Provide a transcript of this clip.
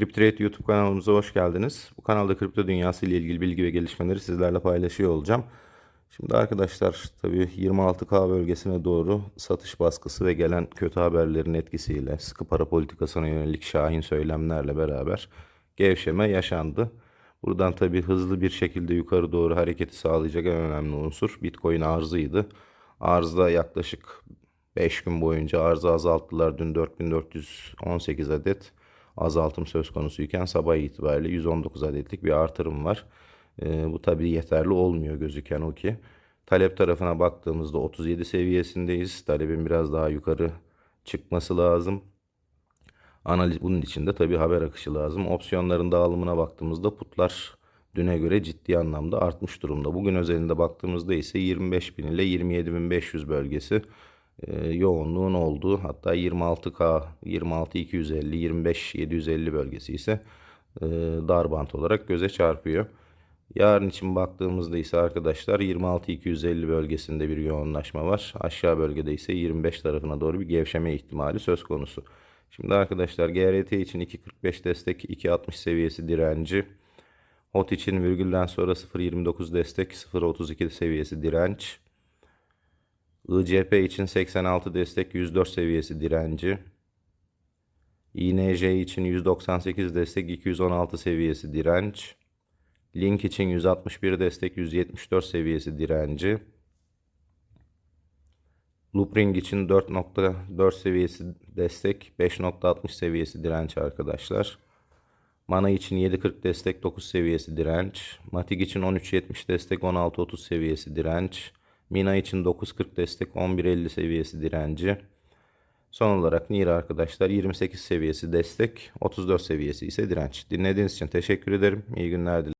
CrypTrade YouTube kanalımıza hoş geldiniz. Bu kanalda kripto dünyası ile ilgili bilgi ve gelişmeleri sizlerle paylaşıyor olacağım. Şimdi arkadaşlar tabii 26K bölgesine doğru satış baskısı ve gelen kötü haberlerin etkisiyle sıkı para politikasına yönelik şahin söylemlerle beraber gevşeme yaşandı. Buradan tabii hızlı bir şekilde yukarı doğru hareketi sağlayacak en önemli unsur Bitcoin arzıydı. Arzda yaklaşık 5 gün boyunca arzı azalttılar. Dün 4418 adet azaltım söz konusuyken sabah itibariyle 119 adetlik bir artırım var. Ee, bu tabii yeterli olmuyor gözüken o ki. Talep tarafına baktığımızda 37 seviyesindeyiz. Talebin biraz daha yukarı çıkması lazım. Analiz bunun için de tabii haber akışı lazım. Opsiyonların dağılımına baktığımızda putlar düne göre ciddi anlamda artmış durumda. Bugün özelinde baktığımızda ise 25.000 ile 27.500 bölgesi e, yoğunluğun olduğu hatta 26K, 26.250, 25.750 bölgesi ise e, dar bant olarak göze çarpıyor. Yarın için baktığımızda ise arkadaşlar 26.250 bölgesinde bir yoğunlaşma var. Aşağı bölgede ise 25 tarafına doğru bir gevşeme ihtimali söz konusu. Şimdi arkadaşlar GRT için 2.45 destek, 2.60 seviyesi direnci. HOT için virgülden sonra 0.29 destek, 0.32 seviyesi direnç. ICP için 86 destek, 104 seviyesi direnci. INJ için 198 destek, 216 seviyesi direnç. Link için 161 destek, 174 seviyesi direnci. Loopring için 4.4 seviyesi destek, 5.60 seviyesi direnç arkadaşlar. Mana için 7.40 destek, 9 seviyesi direnç. Matic için 13.70 destek, 16.30 seviyesi direnç. Mina için 9.40 destek, 11.50 seviyesi direnci. Son olarak NIR arkadaşlar 28 seviyesi destek, 34 seviyesi ise direnç. Dinlediğiniz için teşekkür ederim. İyi günler dilerim.